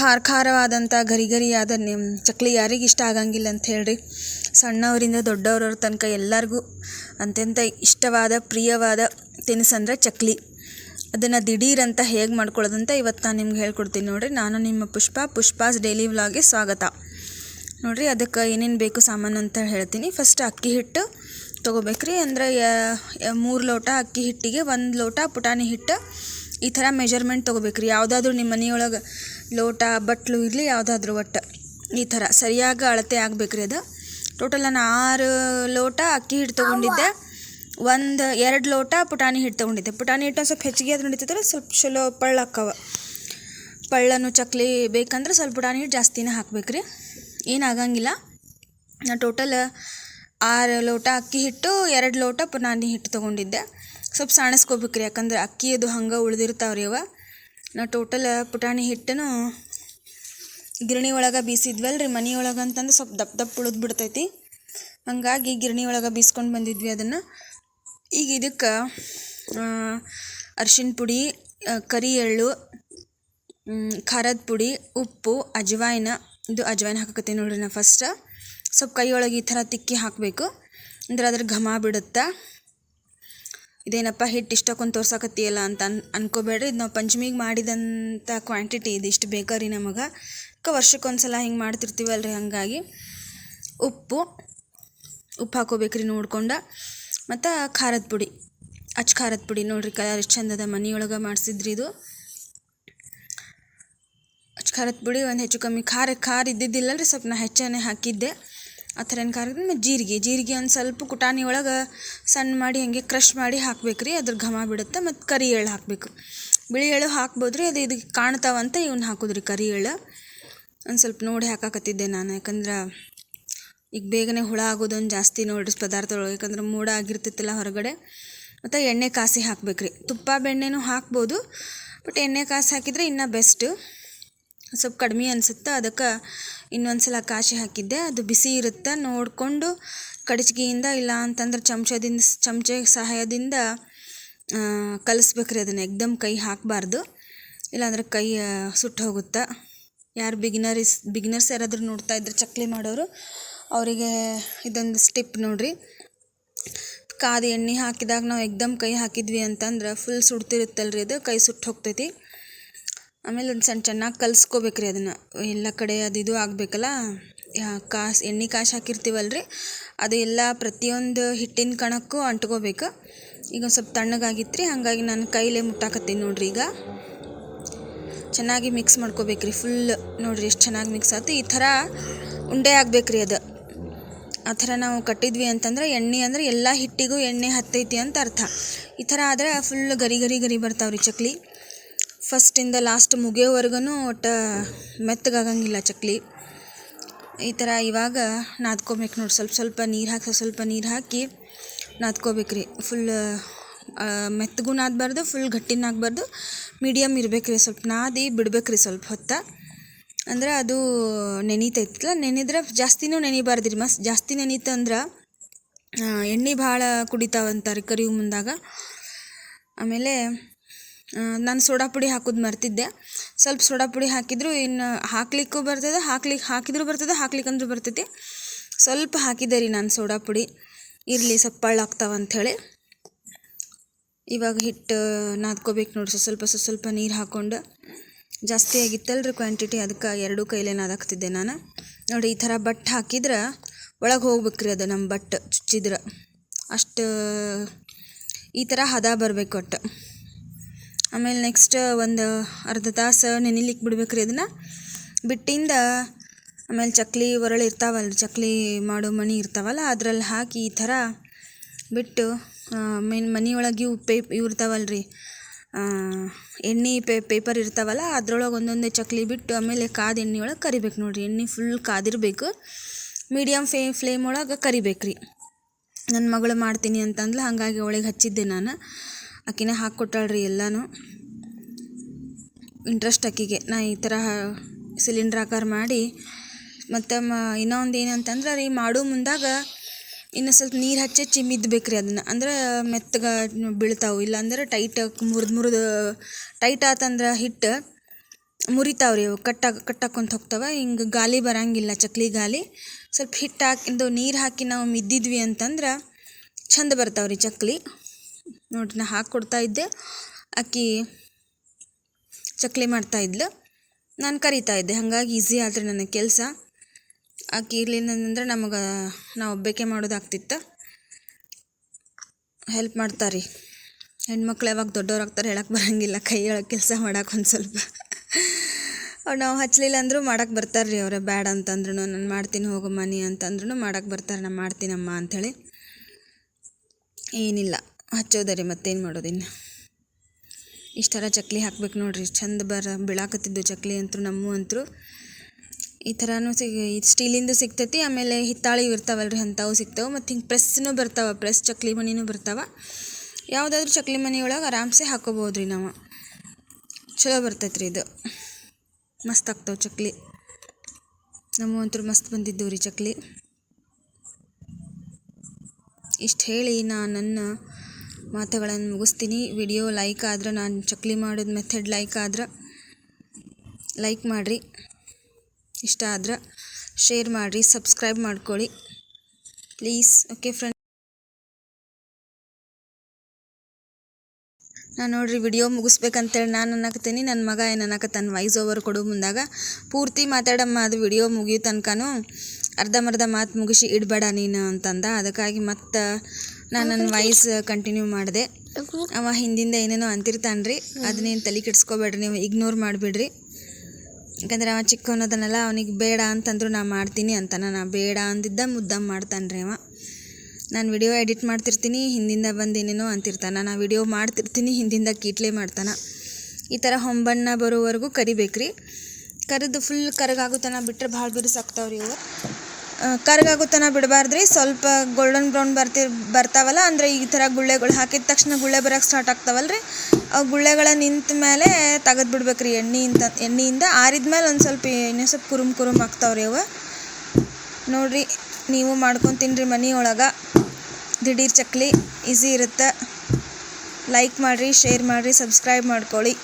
ಖಾರ ಖಾರವಾದಂಥ ಗರಿ ಗರಿಯಾದ ನಿಮ್ಮ ಚಕ್ಲಿ ಯಾರಿಗೆ ಇಷ್ಟ ಆಗಂಗಿಲ್ಲ ಅಂತ ಹೇಳ್ರಿ. ಸಣ್ಣವರಿಂದ ದೊಡ್ಡವ್ರವ್ರ ತನಕ ಎಲ್ಲರಿಗೂ ಅತ್ಯಂತ ಇಷ್ಟವಾದ, ಪ್ರಿಯವಾದ ತಿನಿಸಂದ್ರೆ ಚಕ್ಲಿ. ಅದನ್ನು ದಿಢೀರಂತ ಹೇಗೆ ಮಾಡ್ಕೊಳ್ಳೋದಂತ ಇವತ್ತು ನಾನು ನಿಮ್ಗೆ ಹೇಳ್ಕೊಡ್ತೀನಿ ನೋಡಿರಿ. ನಾನು ನಿಮ್ಮ ಪುಷ್ಪ, ಪುಷ್ಪಾಸ್ ಡೈಲಿ ವ್ಲಾಗ್ಗೆ ಸ್ವಾಗತ. ನೋಡಿರಿ ಅದಕ್ಕೆ ಏನೇನು ಬೇಕು ಸಾಮಾನು ಅಂತ ಹೇಳ್ತೀನಿ. ಫಸ್ಟ್ ಅಕ್ಕಿ ಹಿಟ್ಟು ತೊಗೋಬೇಕ್ರಿ. ಅಂದ್ರೆ ಮೂರು ಲೋಟ ಅಕ್ಕಿ ಹಿಟ್ಟಿಗೆ ಒಂದು ಲೋಟ ಪುಟಾಣಿ ಹಿಟ್ಟು ಈ ಥರ ಮೆಜರ್ಮೆಂಟ್ ತೊಗೋಬೇಕ್ರಿ. ಯಾವುದಾದ್ರೂ ನಿಮ್ಮ ಮನೆಯೊಳಗೆ ಲೋಟ, ಬಟ್ಲು ಇರಲಿ, ಯಾವುದಾದ್ರೂ ಒಟ್ಟು. ಈ ಥರ. ಸರಿಯಾಗಿ ಅಳತೆ ರೀ ಅದು. ಟೋಟಲ್ ನಾನು ಆರು ಲೋಟ ಅಕ್ಕಿ ಹಿಟ್ಟು ತೊಗೊಂಡಿದ್ದೆ. ಒಂದು, ಎರಡು ಲೋಟ ಪುಟಾಣಿ ಹಿಟ್ಟು ತೊಗೊಂಡಿದ್ದೆ. ಪುಟಾಣಿ ಹಿಟ್ಟು ಸ್ವಲ್ಪ ಹೆಚ್ಚಿಗೆ ಅದು ನಡೀತೈತಲ್ಲ, ಸ್ವಲ್ಪ ಚಲೋ ಪಳ್ಳಾಕ್ಕವ ಪಳ್ಳನು ಚಕ್ಲಿ ಬೇಕಂದ್ರೆ ಸ್ವಲ್ಪ ಪುಟಾಣಿ ಹಿಟ್ಟು ಜಾಸ್ತಿನೇ ಹಾಕ್ಬೇಕ್ರಿ. ಏನಾಗಂಗಿಲ್ಲ ನಾ ಟೋಟಲ್ ಆರು ಲೋಟ ಅಕ್ಕಿ ಹಿಟ್ಟು, ಎರಡು ಲೋಟ ಪುಟಾಣಿ ಹಿಟ್ಟು ತೊಗೊಂಡಿದ್ದೆ. ಸ್ವಲ್ಪ ಸಾಣಿಸ್ಕೋಬೇಕ್ರಿ ಯಾಕಂದ್ರೆ ಅಕ್ಕಿ ಅದು ಹಂಗೆ ಉಳ್ದಿರ್ತಾವ್ರಿ ಅವ. ನಾ ಟೋಟಲ್ ಪುಟಾಣಿ ಹಿಟ್ಟನ್ನು ಗಿರಣಿ ಒಳಗೆ ಬೀಸಿದ್ವಲ್ರಿ, ಮನೆ ಒಳಗೆ ಅಂತಂದ್ರೆ ಸ್ವಲ್ಪ ದಪ್ಪ ದಪ್ಪ ಉಳಿದು ಬಿಡ್ತೈತಿ. ಹಾಗಾಗಿ ಗಿರಣಿ ಒಳಗೆ ಬೀಸ್ಕೊಂಡು ಬಂದಿದ್ವಿ ಅದನ್ನು. ಈಗ ಇದಕ್ಕೆ ಅರ್ಶಿನ ಪುಡಿ ಕರಿ ಎಳ್ಳು ಖಾರದ ಪುಡಿ, ಉಪ್ಪು, ಅಜವಾಯಿನ, ಇದು ಅಜವಾಯಿನ ಹಾಕಕತ್ತೀನಿ ನೋಡ್ರಿ ನಾ ಫಸ್ಟ್ ಸ್ವಲ್ಪ ಕೈಯೊಳಗೆ ಈ ಥರ ತಿಕ್ಕಿ ಹಾಕಬೇಕು. ಅಂದ್ರೆ ಅದ್ರ ಘಮ ಬಿಡುತ್ತೆ ಇದೇನಪ್ಪ ಹಿಟ್ಟು ಇಷ್ಟಕ್ಕೊಂದು ತೋರ್ಸಕತ್ತೀಯಲ್ಲ ಅಂತ ಅನ್, ಅನ್ಕೋಬೇಡ್ರಿ. ಇದು ನಾವು ಪಂಚಮಿಗೆ ಮಾಡಿದಂಥ ಕ್ವಾಂಟಿಟಿ ಇದು ಇಷ್ಟು ಬೇಕರಿ ನಮಗೆ? ಕ ವರ್ಷಕ್ಕೊಂದು ಸಲ ಹಿಂಗೆ ರೀ ಹಾಗಾಗಿ. ಉಪ್ಪು ಉಪ್ಪು ಹಾಕೋಬೇಕ್ರಿ ನೋಡ್ಕೊಂಡು. ಮತ್ತು ಖಾರದ ಪುಡಿ. ಅಚ್ಚ ಖಾರದ ಪುಡಿ ನೋಡ್ರಿ ಕಲರ್ ಎಷ್ಟು ಚಂದದ ಮನೆಯೊಳಗೆ ಮಾಡಿಸಿದ್ರಿ ಇದು. ಅಚ್ಚ ಖಾರದ ಪುಡಿ ಒಂದು ಹೆಚ್ಚು ಕಮ್ಮಿ ಖಾರ ಖಾರ ಇದ್ದಿದ್ದಿಲ್ಲರಿ ಸ್ವಲ್ಪ ನಾ ಹೆಚ್ಚನೇ ಹಾಕಿದ್ದೆ. ಆ ಥರ ಏನು ಖಾರ ಮತ್ತು ಜೀರಿಗೆ. ಜೀರಿಗೆ ಒಂದು ಸ್ವಲ್ಪ ಕುಟಾಣಿ ಒಳಗೆ ಸಣ್ಣ ಮಾಡಿ ಹಾಗೆ ಕ್ರಷ್ ಮಾಡಿ ಹಾಕ್ಬೇಕು ರೀ ಅದ್ರ ಘಮ ಬಿಡುತ್ತೆ ಮತ್ತು ಕರಿ ಎಳ್ಳು ಹಾಕಬೇಕು. ಬಿಳಿ ಎಳ್ಳು ಹಾಕ್ಬೋದು ರೀ ಅದು ಇದಕ್ಕೆ ಕಾಣ್ತಾವಂತ ಇವ್ನ ಹಾಕೋದ್ರಿ ಕರಿ ಎಳ್ಳು. ಒಂದು ಸ್ವಲ್ಪ ನೋಡಿ ಹಾಕಾಕತ್ತಿದ್ದೆ ನಾನು. ಯಾಕಂದ್ರೆ ಈಗ ಬೇಗನೆ ಹುಳ ಆಗೋದೊಂದು ಜಾಸ್ತಿ ನೋಡ್ರಿ ಪದಾರ್ಥಗಳು ಯಾಕಂದ್ರೆ ಮೂಡ ಆಗಿರ್ತಿತ್ತಲ್ಲ ಹೊರಗಡೆ. ಮತ್ತು ಎಣ್ಣೆ ಕಾಸಿ ಹಾಕ್ಬೇಕು ರೀ ತುಪ್ಪ, ಬೆಣ್ಣೆನೂ ಹಾಕ್ಬೋದು. ಬಟ್ ಎಣ್ಣೆ ಕಾಸಿ ಹಾಕಿದರೆ ಇನ್ನೂ ಬೆಸ್ಟು ಸ್ವಲ್ಪ ಕಡಿಮೆ ಅನಿಸುತ್ತೆ ಅದಕ್ಕೆ ಇನ್ನೊಂದು ಸಲ ಕಾಶಿ ಹಾಕಿದ್ದೆ. ಅದು ಬಿಸಿ ಇರುತ್ತೆ ನೋಡಿಕೊಂಡು ಕಡಚ್ಗಿಯಿಂದ ಇಲ್ಲ ಅಂತಂದ್ರೆ ಚಮಚದಿಂದ ಚಮಚ ಸಹಾಯದಿಂದ ಕಲಿಸ್ಬೇಕ್ರಿ ಅದನ್ನು. ಎಕ್ದಮ್ ಕೈ ಹಾಕಬಾರ್ದು. ಇಲ್ಲಾಂದ್ರೆ ಕೈ ಸುಟ್ಟು ಹೋಗುತ್ತೆ. ಯಾರು ಇಸ್ ಬಿಗಿನರ್ಸ್ ಯಾರಾದರೂ ನೋಡ್ತಾ ಇದ್ರೆ ಚಕ್ಲಿ ಮಾಡೋರು, ಅವರಿಗೆ ಇದೊಂದು ಸ್ಟಿಪ್ ನೋಡಿರಿ. ಕಾದು ಎಣ್ಣೆ ಹಾಕಿದಾಗ ನಾವು ಎಕ್ದಮ್ ಕೈ ಹಾಕಿದ್ವಿ ಅಂತಂದ್ರೆ ಫುಲ್ ಸುಡ್ತಿರುತ್ತಲ್ರಿ ಅದು. ಕೈ ಸುಟ್ಟು ಹೋಗ್ತೈತಿ. ಆಮೇಲೆ ಒಂದು ಸಣ್ಣ ಚೆನ್ನಾಗಿ ಕಲಿಸ್ಕೋಬೇಕ್ರಿ ಅದನ್ನು. ಎಲ್ಲ ಕಡೆ ಅದು ಇದು ಆಗಬೇಕಲ್ಲ? ಕಾಸು, ಎಣ್ಣೆ ಕಾಸು ರೀ ಅದು ಎಲ್ಲ ಪ್ರತಿಯೊಂದು ಹಿಟ್ಟಿನ ಕಣಕ್ಕೂ ಅಂಟ್ಕೋಬೇಕು. ಈಗ ಒಂದು ಸ್ವಲ್ಪ ತಣ್ಣಗಾಗಿತ್ತು ರೀ ಹಾಗಾಗಿ ನಾನು ಕೈಲೇ ಮುಟ್ಟಾಕತ್ತೀನಿ ನೋಡ್ರಿ ಈಗ. ಚೆನ್ನಾಗಿ ಮಿಕ್ಸ್ ಮಾಡ್ಕೋಬೇಕ್ರಿ ಫುಲ್ ನೋಡಿರಿ ಎಷ್ಟು ಚೆನ್ನಾಗಿ ಮಿಕ್ಸ್ ಆಯ್ತು ಈ ಥರ ಉಂಡೆ ಆಗ್ಬೇಕ್ರಿ ಅದು. ಆ ಥರ ನಾವು ಕಟ್ಟಿದ್ವಿ ಅಂತಂದ್ರೆ ಎಣ್ಣೆ ಅಂದ್ರೆ ಎಲ್ಲ ಹಿಟ್ಟಿಗೂ ಎಣ್ಣೆ ಹತ್ತೈತಿ ಅಂತ ಅರ್ಥ. ಈ ಥರ ಆದರೆ ಫುಲ್ ಗರಿ ಗರಿ ಗರಿ ಬರ್ತಾವ್ರಿ ಚಕ್ಲಿ. ಫಸ್ಟಿಂದ ಲಾಸ್ಟ್ ಮುಗಿಯೋವರೆಗೂ ಒಟ್ಟು ಮೆತ್ತಗಾಗಂಗಿಲ್ಲ ಚಕ್ಲಿ. ಈ ಥರ ಇವಾಗ ನಾದ್ಕೋಬೇಕು ನೋಡಿ. ಸ್ವಲ್ಪ ಸ್ವಲ್ಪ ನೀರು ಹಾಕಿ, ಸ್ವಲ್ಪ ನೀರು ಹಾಕಿ ನಾದ್ಕೋಬೇಕ್ರಿ ಫುಲ್ ಮೆತ್ತಗೂ ನಾದಬಾರ್ದು ಫುಲ್ ಗಟ್ಟಿನಾಗಬಾರ್ದು ಆಗಬಾರ್ದು. ಮೀಡಿಯಮ್ ರೀ. ಸ್ವಲ್ಪ ನಾದಿ ಬಿಡ್ಬೇಕ್ರಿ ಸ್ವಲ್ಪ ಹೊತ್ತ. ಅಂದ್ರೆ ಅದು ನೆನೀತೈತಲ್ಲ, ನೆನೆದ್ರೆ ಜಾಸ್ತಿನೂ ನೆನಿಬಾರ್ದು ರೀ. ಮಸ್ತ್ ಜಾಸ್ತಿ ನೆನೀತು ಅಂದ್ರೆ ಎಣ್ಣೆ ಭಾಳ ಕುಡಿತಾವಂತಾರೆ ಕರಿವು ಮುಂದಾಗ. ಆಮೇಲೆ ನಾನು ಸೋಡಾ ಪುಡಿ ಹಾಕೋದು ಮರ್ತಿದ್ದೆ. ಸ್ವಲ್ಪ ಸೋಡಾ ಪುಡಿ ಹಾಕಿದ್ರು, ಇನ್ನು ಹಾಕ್ಲಿಕ್ಕೂ ಬರ್ತದೆ ಹಾಕ್ಲಿಕ್ಕೆ ಹಾಕಿದರೂ ಬರ್ತದೆ, ಹಾಕ್ಲಿಕ್ಕಂದ್ರೂ ಬರ್ತೈತಿ. ಸ್ವಲ್ಪ ಹಾಕಿದ್ದೆ ರೀ ನಾನು ಸೋಡಾ ಪುಡಿ. ಇರಲಿ ಸ್ವಲ್ಪ ಆಗ್ತಾವ ಅಂಥೇಳಿ. ಇವಾಗ ಹಿಟ್ಟು ನಾದ್ಕೋಬೇಕು ನೋಡಿ ಸ್ವಲ್ಪ ಸ್ವಲ್ಪ ನೀರು ಹಾಕ್ಕೊಂಡು ಜಾಸ್ತಿ ಆಗಿತ್ತಲ್ರಿ ಕ್ವಾಂಟಿಟಿ ಅದಕ್ಕೆ ಎರಡೂ ಕೈಲೇ ನಾದಾಕ್ತಿದ್ದೆ ನಾನು. ನೋಡಿ ಈ ಥರ ಬಟ್ ಹಾಕಿದ್ರೆ ಒಳಗೆ ಹೋಗ್ಬೇಕ್ರಿ ಅದು ನಮ್ಮ ಬಟ್ ಚುಚ್ಚಿದ್ರೆ. ಅಷ್ಟು ಈ ಥರ ಹದ ಬರಬೇಕು ಒಟ್ಟು. ಆಮೇಲೆ ನೆಕ್ಸ್ಟ್ ಒಂದು ಅರ್ಧ ತಾಸು ನೆನಿಲಿಕ್ಕೆ ಬಿಡ್ಬೇಕು ರೀ ಅದನ್ನು ಬಿಟ್ಟಿಂದ ಆಮೇಲೆ ಚಕ್ಲಿ ಒರಳು ಇರ್ತಾವಲ್ಲ ಚಕ್ಲಿ ಮಾಡೋ ಮಣಿ ಇರ್ತಾವಲ್ಲ ಅದ್ರಲ್ಲಿ ಹಾಕಿ ಈ ಥರ ಬಿಟ್ಟು ಮೇನ್ ಮನೆಯೊಳಗೆ ಇವು ಪೇ, ಇವು ಇರ್ತಾವಲ್ರಿ ಎಣ್ಣೆ ಪೇಪರ್ ಇರ್ತಾವಲ್ಲ, ಅದ್ರೊಳಗೆ ಒಂದೊಂದೇ ಚಕ್ಲಿ ಬಿಟ್ಟು ಆಮೇಲೆ ಕಾದ ಎಣ್ಣೆ ಒಳಗೆ ಕರಿಬೇಕು ನೋಡಿರಿ. ಎಣ್ಣೆ ಫುಲ್ ಕಾದಿರಬೇಕು. ಮೀಡಿಯಮ್ ಫೇ ಫ್ಲೇಮ್ ಒಳಗೆ ಕರಿಬೇಕು ರೀ ನನ್ನ ಮಗಳು ಮಾಡ್ತೀನಿ ಅಂತಂದ್ಲು, ಹಾಗಾಗಿ ಒಳಗೆ ಹಚ್ಚಿದ್ದೆ ನಾನು. ಆಕಿನೇ ಹಾಕ್ಕೊಟ್ಟಾಳ್ರಿ ಎಲ್ಲನೂ. ಇಂಟ್ರೆಸ್ಟ್ ಆಕಿಗೆ. ನಾ ಈ ಥರ ಸಿಲಿಂಡ್ರ್ ಆಕಾರ ಮಾಡಿ, ಮತ್ತು ಮ ಇನ್ನೊಂದು ಏನಂತಂದ್ರೆ ರೀ, ಮಾಡೋ ಮುಂದಾಗ ಇನ್ನು ಸ್ವಲ್ಪ ನೀರು ಹಚ್ಚಿ ಚಿಮ್ಮಿದ್ಬೇಕು ರೀ ಅದನ್ನು. ಅಂದ್ರೆ ಮೆತ್ತಗ ಬೀಳ್ತಾವೆ. ಇಲ್ಲಾಂದ್ರೆ ಟೈಟ್ ಮುರಿದು ಮುರಿದು ಟೈಟ್ ಆತಂದ್ರೆ ಹಿಟ್ಟು ಮುರಿತಾವ್ರಿ ಅವು. ಕಟ್ಟಾಗ ಕಟ್ಟಾಕೊಂತ ಹೋಗ್ತಾವೆ. ಹಿಂಗೆ ಗಾಲಿ ಬರಂಗಿಲ್ಲ ಚಕ್ಲಿ ಗಾಲಿ. ಸ್ವಲ್ಪ ಹಿಟ್ಟು ಹಾಕಿಂದು ನೀರು ಹಾಕಿ ನಾವು ಮಿದ್ದಿದ್ವಿ ಅಂತಂದ್ರೆ ಚಂದ ರೀ ಚಕ್ಲಿ. ನೋಡ್ರಿ, ನಾ ಹಾಕ್ಕೊಡ್ತಾ ಇದ್ದೆ. ಅಕ್ಕಿ ಚಕ್ಲಿ ಮಾಡ್ತಾ ಇದ್ಲು. ನಾನು ಕರಿತಾ ಇದ್ದೆ. ಹಾಗಾಗಿ ಈಸಿ ಆದ್ರೆ ನನಗೆ ಕೆಲಸ. ಆಕಿ ಇರಲಿಲ್ಲ ಅಂದ್ರೆ ನಮಗೆ, ನಾವು ಒಬ್ಬಕ್ಕೆ ಮಾಡೋದಾಗ್ತಿತ್ತು ಹೆಲ್ಪ್ ಮಾಡ್ತಾರೆ. ಹೆಣ್ಮಕ್ಳು ಯಾವಾಗ ದೊಡ್ಡವ್ರಾಗ್ತಾರೆ ಹೇಳಕ್ಕೆ ಬರಂಗಿಲ್ಲ. ಕೈ ಒಳಗೆ ಕೆಲಸ ಮಾಡೋಕೆ ಒಂದು ಸ್ವಲ್ಪ. ಅವ್ರು ನಾವು ಹಚ್ಚಲಿಲ್ಲ ಅಂದರೂ ಮಾಡೋಕ್ಕೆ ಬರ್ತಾರೆ ರೀ ಅವರೇ. ಬ್ಯಾಡ ಅಂತಂದ್ರೂ ನಾನು ಮಾಡ್ತೀನಿ ಹೋಗು ಮನೆ ಅಂತಂದ್ರೂ ಮಾಡಕ್ಕೆ ಬರ್ತಾರೆ. ನಾನು ಮಾಡ್ತೀನಮ್ಮ ಅಂಥೇಳಿ ಏನಿಲ್ಲ. ಹಚ್ಚೋದ ರೀ ಮತ್ತೇನು ಮಾಡೋದಿನ್ನು ಇಷ್ಟರ ಚಕ್ಲಿ ಹಾಕ್ಬೇಕು ನೋಡ್ರಿ, ಚಂದ ಬರ ಬೀಳಾಕತ್ತಿದ್ದು ಚಕ್ಲಿ ಅಂತೂ, ನಮ್ಮ ಅಂತೂ. ಈ ಥರನೂ ಸಿಗ ಸ್ಟೀಲಿಂದು ಸಿಗ್ತೈತಿ, ಆಮೇಲೆ ಹಿತ್ತಾಳಿ ಇರ್ತಾವಲ್ಲ ರೀ ಅಂಥವು ಸಿಗ್ತಾವೆ, ಮತ್ತು ಹಿಂಗೆ ಪ್ರೆಸ್ನೂ ಬರ್ತಾವೆ, ಪ್ರೆಸ್ ಚಕ್ಲಿ ಮಣಿನೂ ಬರ್ತಾವೆ. ಯಾವುದಾದ್ರೂ ಚಕ್ಲಿ ಮನೆಯೊಳಗೆ ಆರಾಮ್ಸೆ ಹಾಕೋಬೋದು ರೀ ನಾವು. ಚಲೋ ಬರ್ತೈತೆ ರೀ ಇದು. ಮಸ್ತ್ ಆಗ್ತಾವೆ ಚಕ್ಲಿ. ನಮ್ಮ ಅಂತೂ ಮಸ್ತ್ ಬಂದಿದ್ದು ರೀ ಚಕ್ಲಿ. ಇಷ್ಟು ಹೇಳಿ ನಾನು ನನ್ನ ಮಾತುಗಳನ್ನು ಮುಗಿಸ್ತೀನಿ. ವಿಡಿಯೋ ಲೈಕ್ ಆದ್ರೆ ನಾನು ಚಕ್ಲಿ ಮಾಡೋದು ಮೆಥಡ್ ಲೈಕ್ ಆದ್ರೆ ಲೈಕ್ ಮಾಡಿರಿ. ಇಷ್ಟ ಆದ್ರೆ ಶೇರ್ ಮಾಡಿರಿ ಸಬ್ಸ್ಕ್ರೈಬ್ ಮಾಡ್ಕೊಳ್ಳಿ. ಪ್ಲೀಸ್ ಓಕೆ ಫ್ರೆಂಡ್ ನಾನು ನೋಡಿರಿ ವಿಡಿಯೋ ಮುಗಿಸ್ಬೇಕಂತೇಳಿ ನಾನು ಅನ್ನಕತ್ತೀನಿ. ನನ್ನ ಮಗ ಏನು ಅನ್ನಕತ್ತಾನ ವಾಯ್ಸ್ ಓವರ್ ಕೊಡೋ ಮುಂದಾಗ. ಪೂರ್ತಿ ಮಾತಾಡಮ್ಮ, ಅದು ವಿಡಿಯೋ ಮುಗಿಯೋ ತನಕನೂ. ಅರ್ಧಂಬರ್ಧ ಮಾತು ಮುಗಿಸಿ ಇಡಬೇಡ ನೀನು ಅಂತಂದ. ಅದಕ್ಕಾಗಿ ಮತ್ತೆ ನಾನು ನನ್ನ ವಾಯ್ಸ್ ಕಂಟಿನ್ಯೂ ಮಾಡಿದೆ. ಅವ ಹಿಂದಿಂದ ಏನೇನೋ ಅಂತಿರ್ತಾನೆ ರೀ ಅದನ್ನೇನು ತಲೆ ಕೆಡಿಸ್ಕೋಬೇಡ್ರಿ ನೀವು ಇಗ್ನೋರ್ ಮಾಡಿಬಿಡ್ರಿ. ಯಾಕಂದ್ರೆ ಅವ ಚಿಕ್ಕವನದನಲ್ಲ ಅವನಿಗೆ ಬೇಡ ಅಂತಂದ್ರು ನಾ ಮಾಡ್ತೀನಿ ಅಂತ ನಾನು ಬೇಡ ಅಂದಿದ್ದ ಮುದ್ದಮ್ ಮಾಡ್ತಾನೆ ರೀ ಅವ. ನಾನು ವಿಡಿಯೋ ಎಡಿಟ್ ಮಾಡ್ತಿರ್ತೀನಿ, ಹಿಂದಿಂದ ಬಂದು ಏನೇನೋ ಅಂತಿರ್ತಾನೆ. ನಾನು ವಿಡಿಯೋ ಮಾಡ್ತಿರ್ತೀನಿ, ಹಿಂದಿಂದ ಕೀಟ್ಲೆ ಮಾಡ್ತಾನೆ. ಈ ಥರ ಹೊಂಬಣ್ಣ ಬರೋವರೆಗೂ ಕರಿಬೇಕ್ರಿ. ಕರೆದು ಫುಲ್ ಕರಗಾಗುತ್ತಾನೆ ಬಿಟ್ಟರೆ ಭಾಳ ಬಿರುಸಾಗ್ತಾವ್ರಿ ಇವು ಕರಗಾಗೋ ತನಕ ಬಿಡಬಾರ್ದು ರೀ ಸ್ವಲ್ಪ ಗೋಲ್ಡನ್ ಬ್ರೌನ್ ಬರ್ತಿ, ಬರ್ತಾವಲ್ಲ, ಅಂದರೆ ಈ ಥರ ಗುಳ್ಳೆಗಳು ಹಾಕಿದ ತಕ್ಷಣ ಗುಳ್ಳೆ ಬರೋಕ್ಕೆ ಸ್ಟಾರ್ಟ್ ಆಗ್ತಾವಲ್ಲ ರೀ ಅವು ಗುಳ್ಳೆಗಳ ನಿಂತ ಮೇಲೆ ತೆಗೆದು ಬಿಡ್ಬೇಕು ರೀ ಎಣ್ಣೆಯಿಂದ ಎಣ್ಣೆಯಿಂದ ಆರಿದ ಮೇಲೆ ಒಂದು ಸ್ವಲ್ಪ ಇನ್ನೂ ಸ್ವಲ್ಪ ಕುರುಮ್ ಕುರುಮ್ ಆಗ್ತಾವ್ರಿ ಅವು. ನೋಡಿರಿ, ನೀವು ಮಾಡ್ಕೊಂಡು ತಿನ್ನಿರಿ ಮನೆಯೊಳಗೆ. ದಿಢೀರ್ ಚಕ್ಲಿ, ಈಸಿ ಇರುತ್ತೆ. ಲೈಕ್ ಮಾಡಿರಿ ಶೇರ್ ಮಾಡಿರಿ ಸಬ್ಸ್ಕ್ರೈಬ್ ಮಾಡ್ಕೊಳ್ಳಿ.